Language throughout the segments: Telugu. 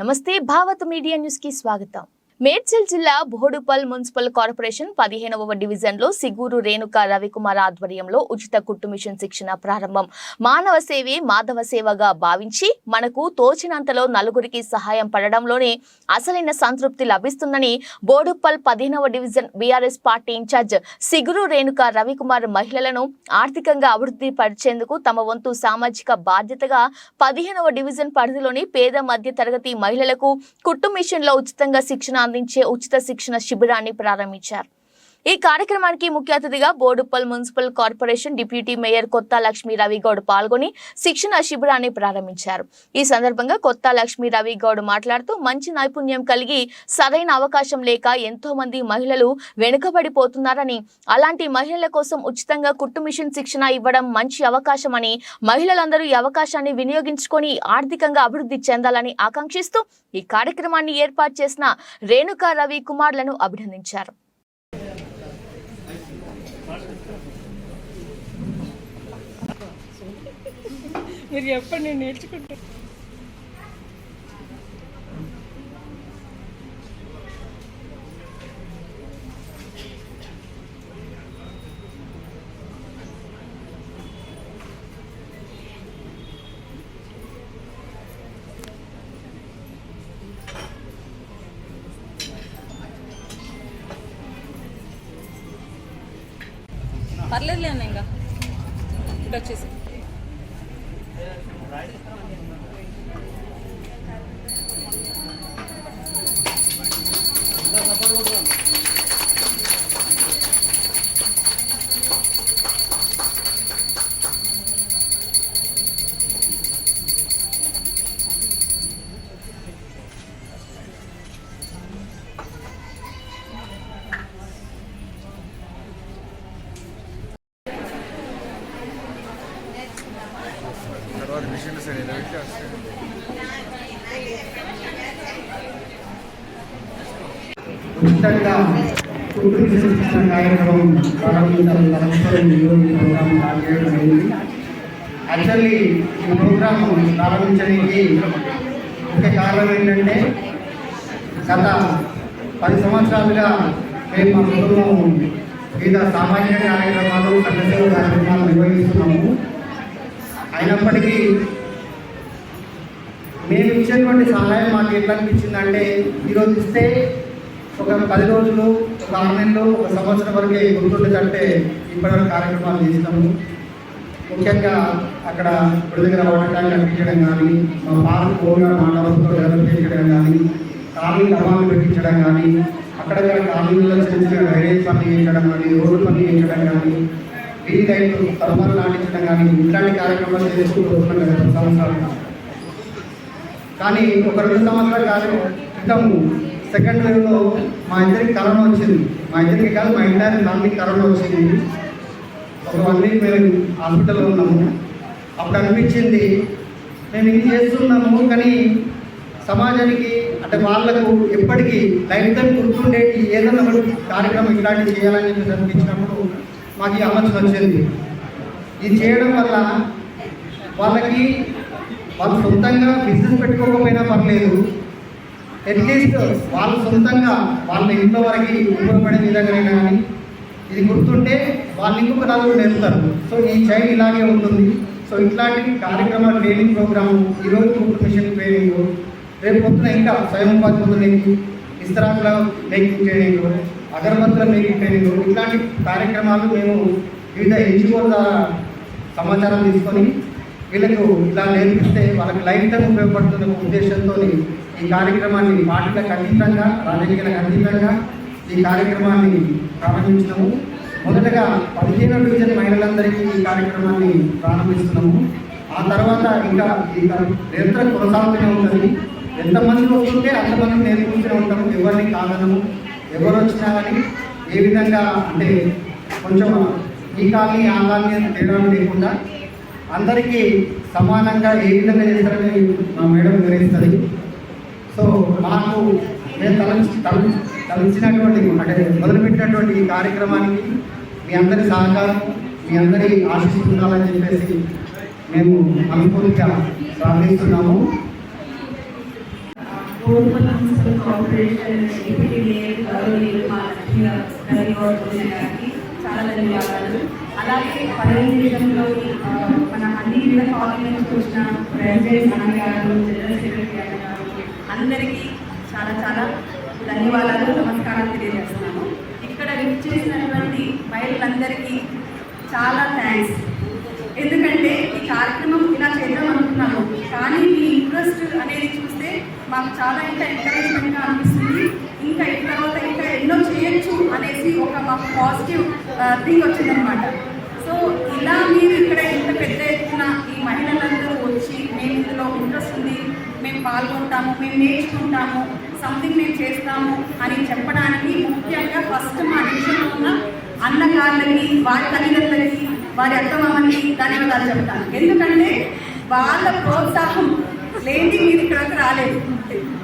నమస్తే భావత్ మీడియా న్యూస్కి స్వాగతం. మేడ్చల్ జిల్లా బోడుపల్ మున్సిపల్ కార్పొరేషన్ పదిహేనవ డివిజన్లో సిగూరు రేణుక రవికుమార్ ఆధ్వర్యంలో ఉచిత కుట్టు మిషన్ శిక్షణ ప్రారంభం. మానవ సేవే మాధవ సేవగా భావించి మనకు తోచినంతలో నలుగురికి సహాయం పడడంలోనే అసలైన సంతృప్తి లభిస్తుందని బోడుపల్ పదిహేనవ division BRS party in charge Siguru Renuka Ravikumar మహిళలను ఆర్థికంగా అభివృద్ధి పరిచేందుకు తమ వంతు సామాజిక బాధ్యతగా పదిహేనవ డివిజన్ పరిధిలోని పేద మధ్య తరగతి మహిళలకు కుట్టు మిషన్లో ఉచితంగా శిక్షణ అందించే ఉచిత శిక్షణ శిబిరాన్ని ప్రారంభించారు. ఈ కార్యక్రమానికి ముఖ్య అతిథిగా Boduppal municipal corporation deputy mayor Kotha Lakshmi Ravi Goud పాల్గొని శిక్షణ శిబిరాన్ని ప్రారంభించారు. ఈ సందర్భంగా కొత్త లక్ష్మీ రవిగౌడ్ మాట్లాడుతూ మంచి నైపుణ్యం కలిగి సరైన అవకాశం లేక ఎంతో మంది మహిళలు వెనుకబడిపోతున్నారని అలాంటి మహిళల కోసం ఉచితంగా కుట్టు మిషన్ శిక్షణ ఇవ్వడం మంచి అవకాశమని మహిళలందరూ ఈ అవకాశాన్ని వినియోగించుకొని ఆర్థికంగా అభివృద్ధి చెందాలని ఆకాంక్షిస్తూ ఈ కార్యక్రమాన్ని ఏర్పాటు చేసిన రేణుకా రవి కుమార్లను అభినందించారు. మీరు చెప్పండి నేను నేర్చుకుంటా. పర్లేదులే అన్న ఇంకా. ఇటు వచ్చేసి. తర్వాత ఇలా ఉచితంగా కుటుంబ శిక్షణ కార్యక్రమం ప్రారంభించాలని తలపెట్టుకొని ఈరోజు ప్రోగ్రాం యాక్చువల్లీ ఈ ప్రోగ్రాం ప్రారంభించడానికి ముఖ్య కారణం ఏంటంటే గత పది సంవత్సరాలుగా మేము మా కుటుంబం వివిధ సామాజిక కార్యక్రమాలు సంఘసేవ కార్యక్రమాలు నిర్వహిస్తున్నాము. అయినప్పటికీ మేము ఇచ్చేటువంటి సహాయం మాకు ఎట్లా అనిపించిందంటే ఈరోజు ఇస్తే ఒక పది రోజులు ఒక ఆరు నెలలు ఒక సంవత్సరం వరకే గుర్తుండేదంటే ఇప్పటివరకు కార్యక్రమాలు చేసినాము. ముఖ్యంగా అక్కడ గుడి దగ్గర వాటర్ కనిపించడం కానీ మా పార్క్ ఓన్గా మాట్లాడుతూ డెవలప్ చేయడం కానీ కార్మిక డబ్బాలు పెట్టించడం కానీ అక్కడక్కడ కార్మికులకు చెందిన డ్రైనేజ్ పని చేయించడం కానీ రోడ్డు పని చేయించడం కానీ వీధి లైట్లు తలమలు నాటించడం కానీ ఇట్లాంటి కార్యక్రమాలు చేసుకుంటూ వస్తున్నాం కదా సంవత్సరాలుగా కానీ ఒక రెండు సంవత్సరాలు కాలం క్రితం సెకండ్ వేవ్లో మా ఇద్దరికి కరోనా వచ్చింది. మా ఇద్దరికి కాదు మా ఇంటర్ ఫ్యామిలీకి కరోనా వచ్చింది. ఒక వన్ వీక్ మేము హాస్పిటల్లో ఉన్నాము. అప్పుడు అనిపించింది మేము ఇది చేస్తున్నాము కానీ సమాజానికి అంటే వాళ్ళకు ఎప్పటికీ లైఫ్ టైం గుర్తుండేటి ఏదైనా ఒకటి కార్యక్రమం ఇలాంటివి చేయాలని చెప్పి అనిపించినప్పుడు మాకు ఈ ఆలోచన వచ్చింది. ఇది చేయడం వల్ల వాళ్ళకి వాళ్ళు సొంతంగా బిజినెస్ లేదు. అట్లీస్ట్ వాళ్ళు సొంతంగా వాళ్ళ ఇంట్లో వరకు ఉపయోగపడే విధంగా కానీ ఇది గుర్తుంటే వాళ్ళు ఇంకొక నలుగురు నేర్పుతారు సో ఈ చైల్డ్ ఇలాగే ఉంటుంది. సో ఇట్లాంటి కార్యక్రమాలు ట్రైనింగ్ ప్రోగ్రాము ఈరోజు కుట్టు మిషన్ ట్రైనింగ్ రేపు పొద్దున ఇంకా స్వయం ఉపాధి పొందడానికి ఇస్తరాకుల మేకింగ్ ట్రైనింగ్ అగరబత్తుల మేకింగ్ ట్రైనింగ్ ఇట్లాంటి కార్యక్రమాలు మేము వివిధ ఎన్జిఓల ద్వారా సమాచారం తీసుకొని వీళ్ళకు ఇలా నేర్పిస్తే వాళ్ళకి లైఫ్ టైం ఉపయోగపడుతున్న ఉద్దేశంతో ఈ కార్యక్రమాన్ని పార్టీలకు అతీతంగా రాజకీయాలకు అతీతంగా ఈ కార్యక్రమాన్ని ప్రారంభించినాము. మొదటగా పదిహేను డివిజన్ మహిళలందరికీ ఈ కార్యక్రమాన్ని ప్రారంభిస్తున్నాము. ఆ తర్వాత ఇంకా ఈ నిరంతరం కొనసాగుతూనే ఉంటుంది. ఎంతమంది వస్తుంటే అంతమంది నేర్చుకుంటూనే ఉంటాము. ఎవరిని కాదనము ఎవరు వచ్చినా కానీ ఏ విధంగా అంటే కొంచెం ఈ కాలనీ ఆ కాలనీ అని తేడా లేకుండా అందరికీ సమానంగా ఏ విధంగా చేస్తారని మా మేడం వివరిస్తుంది సో మాకు నేను తలంచి తల తలంచినటువంటి అంటే మొదలుపెట్టినటువంటి ఈ కార్యక్రమానికి మీ అందరి సహకారం మీ అందరి ఆశిస్తుండాలని చెప్పేసి మేము అనుకూలంగా ప్రార్థిస్తున్నాము. చాలా ధన్యవాదాలు. అలాగే పదవి నిమిషంలోని అన్ని వివిధ కాలేజ్ నుంచి వచ్చిన ప్రెసిడెంట్ గారు జనరల్ సెక్రటరీ అన్న గారు అందరికీ చాలా చాలా ధన్యవాదాలు నమస్కారాలు తెలియజేస్తున్నాను. ఇక్కడ చేసినటువంటి మహిళలందరికీ చాలా థ్యాంక్స్ ఎందుకంటే ఈ కార్యక్రమం ఇలా చేద్దాం అనుకున్నాను కానీ మీ ఇంట్రెస్ట్ అనేది చూస్తే మాకు చాలా ఇంకా ఎంకరేజ్మెంట్గా అనిపిస్తుంది. ఇంకా ఈ తర్వాత ఇంకా ఎన్నో చేయొచ్చు అనేసి ఒక మాకు పాజిటివ్ థింగ్ వచ్చిందనమాట సో ఇలా మీరు ఇక్కడ ఇంత పెద్ద మహిళలందరూ వచ్చి మేము ఇందులో ఇంట్రెస్ట్ ఉంది మేము పాల్గొంటాము మేము నేర్చుకుంటాము సంథింగ్ మేము చేస్తాము అని చెప్పడానికి ముఖ్యంగా ఫస్ట్ మా దేశంలో ఉన్న అన్నగారులకి వారి తల్లిదండ్రులకి వారి అత్తమామని ధన్యవాదాలు చెప్తాను ఎందుకంటే వాళ్ళ ప్రోత్సాహం లేని మీరు ఇక్కడికి రాలేదు.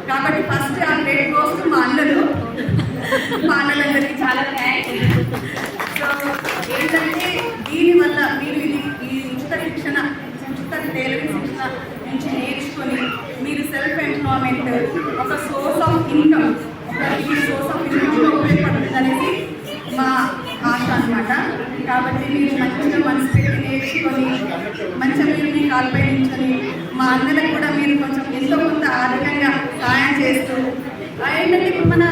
కాబట్టి ఫస్ట్ ఆ గ్రేట్ కోసం మా అన్నలు మా అన్నలందరికీ చాలా థ్యాంక్స్ సో ఏంటంటే దీనివల్ల మీరు ఇది ఈ ఉచిత శిక్షణ ఉచిత టైలరింగ్ శిక్షణ నుంచి నేర్చుకొని మీరు సెల్ఫ్ ఎంప్లాయ్మెంట్ ఒక సోర్స్ ఆఫ్ ఇన్కమ్ ఒక ఈ సోర్స్ ఆఫ్ ఇన్కమ్ అనేది మా ఆశ అన్నమాట. కాబట్టి మీరు మంచిగా మనసు పెట్టి నేర్చుకొని మంచిగా మీరు మీ కాల్పై నించుని మా అందరికి కూడా మీరు కొంచెం ఎంతో కొంత ఆర్థికంగా సహాయం చేస్తూ ఏంటంటే ఇప్పుడు మన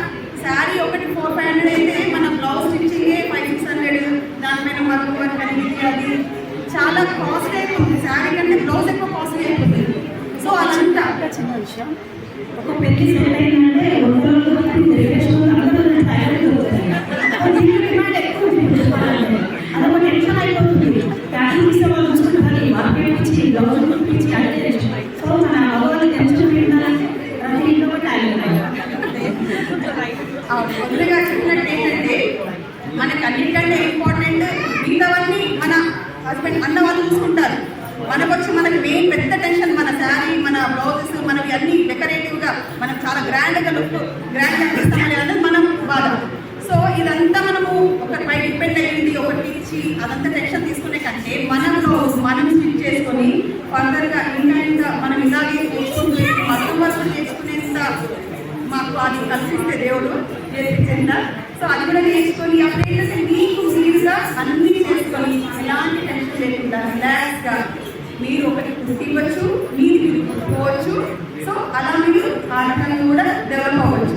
శారీ ఒకటి ఫోర్ ఫైవ్ హండ్రెడ్ అయితే మన బ్లౌజ్ స్టిచ్చింగే ఫైవ్ సిక్స్ హండ్రెడ్ దానిపైన వర్క్ వర్క్ అనేది అది చాలా కాస్ట్ అయిపోతుంది. శారీ కంటే బ్లౌజ్ ఎక్కువ కాస్ట్ అయిపోతుంది. సో అదంతా. చిన్న విషయం. ఒక పెళ్ళి సెట్ అయిందంటే మనకు వచ్చి మనకి మెయిన్ పెద్ద టెన్షన్ మన శారీ మన బ్లౌజెస్ మనవి అన్ని డెకరేటివ్గా మనం చాలా గ్రాండ్గా లుక్ గ్రాండ్గా ఇస్తామని అనేది మనం బాధ సో ఇదంతా మనము ఒకటిపై డిపెండ్ అయ్యింది ఒకటి ఇచ్చి అదంతా టెన్షన్ తీసుకునే కంటే మన మనం స్విచ్ చేసుకొని ఫర్దర్గా ఇంకా ఇంకా మనం ఇలాగే చేసుకుంటూ మొత్తం చేసుకునే చేసుకునేంత మాకు అది కల్పిస్తే దేవుడు నేర్పించిందా సో అది కూడా నేర్చుకొని అప్పుడు ఏంటంటే మీకు మీరుగా అన్ని చేసుకొని ఎలాంటి టెన్షన్ లేకుండా రిలాక్స్గా మీరు ఒకటి పుట్టివ్వచ్చు మీరు మీరు సో అలా మీరు ఆటలను కూడా డెవలప్ అవ్వచ్చు.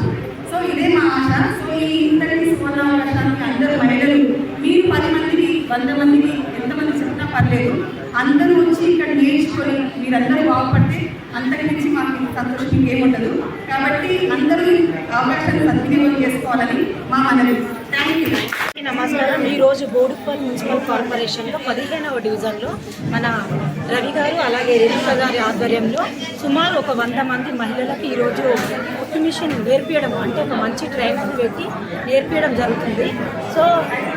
సో ఇదే మా ఆశ. సో ఈ ఇంతటి సువర్ణావకాశానికి అందరూ మహిళలు మీరు పది మందికి వంద మందిని ఎంతమంది చెప్తా పర్లేదు. అందరూ వచ్చి ఇక్కడ నేర్చుకొని మీరందరూ బాగుపడితే అంతకు మించి మాకు సంతోషం ఇంకేముండదు. కాబట్టి అందరూ అవకాశాన్ని సద్వినియోగం చేసుకోవాలని మా మనవి. థ్యాంక్ యూ నమస్కారం. ఈరోజు బోడుప్పల్ మున్సిపల్ కార్పొరేషన్లో పదిహేనవ డివిజన్లో మన రవి గారు అలాగే రేణుక గారి ఆధ్వర్యంలో సుమారు ఒక వంద మంది మహిళలకు ఈరోజు కుట్టు మిషన్ నేర్పించడం అంటే ఒక మంచి ట్రైనింగ్ పెట్టి నేర్పించడం జరుగుతుంది. సో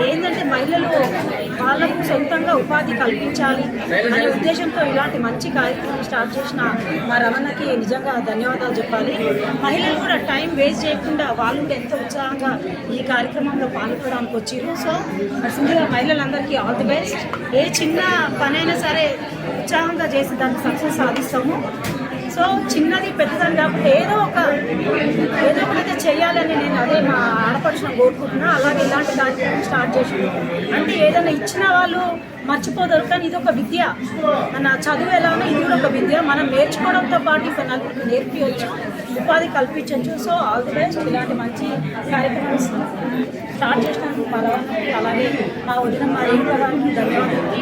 ఏంటంటే మహిళలు వాళ్ళకు సొంతంగా ఉపాధి కల్పించాలి అనే ఉద్దేశంతో ఇలాంటి మంచి కార్యక్రమం స్టార్ట్ చేసిన మా రమణకి నిజంగా ధన్యవాదాలు చెప్పాలి. మహిళలు కూడా టైం వేస్ట్ చేయకుండా వాళ్ళు కూడా ఎంతో ఉత్సాహంగా ఈ కార్యక్రమంలో పాల్గొనడానికి వచ్చారు సో ముందుగా మహిళలందరికీ ఆల్ ది బెస్ట్. ఏ చిన్న పనైనా సరే ఉత్సాహంగా చేసి దాన్ని సక్సెస్ సాధిస్తాము. సో చిన్నది పెద్దదని కాకుండా ఏదో ఒక ఏదో ఒకటైతే చేయాలని నేను అదే మా ఆడపడుచున కోరుకుంటున్నా. అలాగే ఇలాంటి కార్యక్రమం స్టార్ట్ చేసి అంటే ఏదైనా ఇచ్చిన వాళ్ళు మర్చిపోతారు కానీ ఇది ఒక విద్య. మన చదువు ఎలానో ఇది కూడా ఒక విద్య. మనం నేర్చుకోవడంతో పాటు ఇక్కడ నలుగురికి నేర్పించవచ్చు ఉపాధి కల్పించవచ్చు సో ఆల్ ది బెస్ట్. ఇలాంటి మంచి కార్యక్రమం స్టార్ట్ చేసినందుకు మా అలాగే మా వదిన మా ఏం ధన్యవాదాలు.